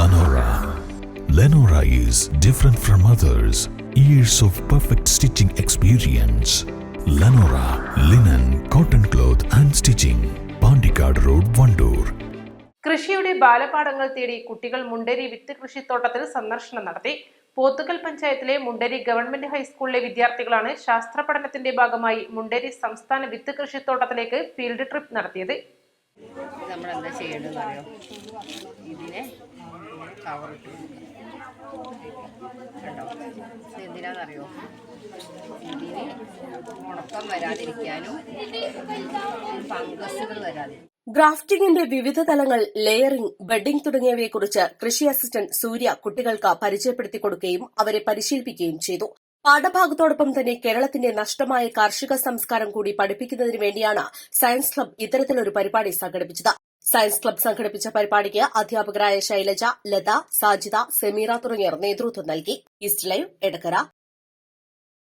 Lenora. Lenora is different from others. Years of perfect stitching experience. Lenora linen, cotton cloth and stitching. Pandikad Road, Vandoor. കൃഷിയുടെ ബാലപാഠങ്ങൾ തേടി കുട്ടികൾ മുണ്ടേരി വിത്ത് കൃഷിത്തോട്ടത്തിൽ സന്ദർശനം നടത്തി പോത്തുകൽ പഞ്ചായത്തിലെ മുണ്ടേരി ഗവൺമെന്റ് ഹൈസ്കൂളിലെ വിദ്യാർത്ഥികളാണ് ശാസ്ത്ര പഠനത്തിന്റെ ഭാഗമായി മുണ്ടേരി സംസ്ഥാന വിത്ത് കൃഷിത്തോട്ടത്തിലേക്ക് ഫീൽഡ് ട്രിപ്പ് നടത്തിയത് നമ്മൾ എന്താ ചെയ്യേണ്ടതെന്ന് അറിയോ കണ്ടോ? ഇത് എന്തിനാണെന്നറിയോ ഇതിന് ഉണക്കം വരാതിരിക്കാനും ഫംഗസുകൾ വരാതിരിക്കും ഗ്രാഫ്റ്റിംഗിന്റെ വിവിധ തലങ്ങൾ ലെയറിംഗ് ബെഡിംഗ് തുടങ്ങിയവയെക്കുറിച്ച് കൃഷി അസിസ്റ്റന്റ് സൂര്യ കുട്ടികൾക്ക് പരിചയപ്പെടുത്തി കൊടുക്കുകയും അവരെ പരിശീലിപ്പിക്കുകയും ചെയ്തു. പാഠഭാഗത്തോടൊപ്പം തന്നെ കേരളത്തിന്റെ നഷ്ടമായ കാർഷിക സംസ്കാരം കൂടി പഠിപ്പിക്കുന്നതിന് വേണ്ടിയാണ് സയൻസ് ക്ലബ് ഇത്തരത്തിലൊരു പരിപാടി സംഘടിപ്പിച്ചത്. സയൻസ് ക്ലബ് സംഘടിപ്പിച്ച പരിപാടിക്ക് അധ്യാപകരായ ശൈലജ ലത സാജിത സെമീറ തുടങ്ങിയവർ നേതൃത്വം നൽകി. East live Edakkara.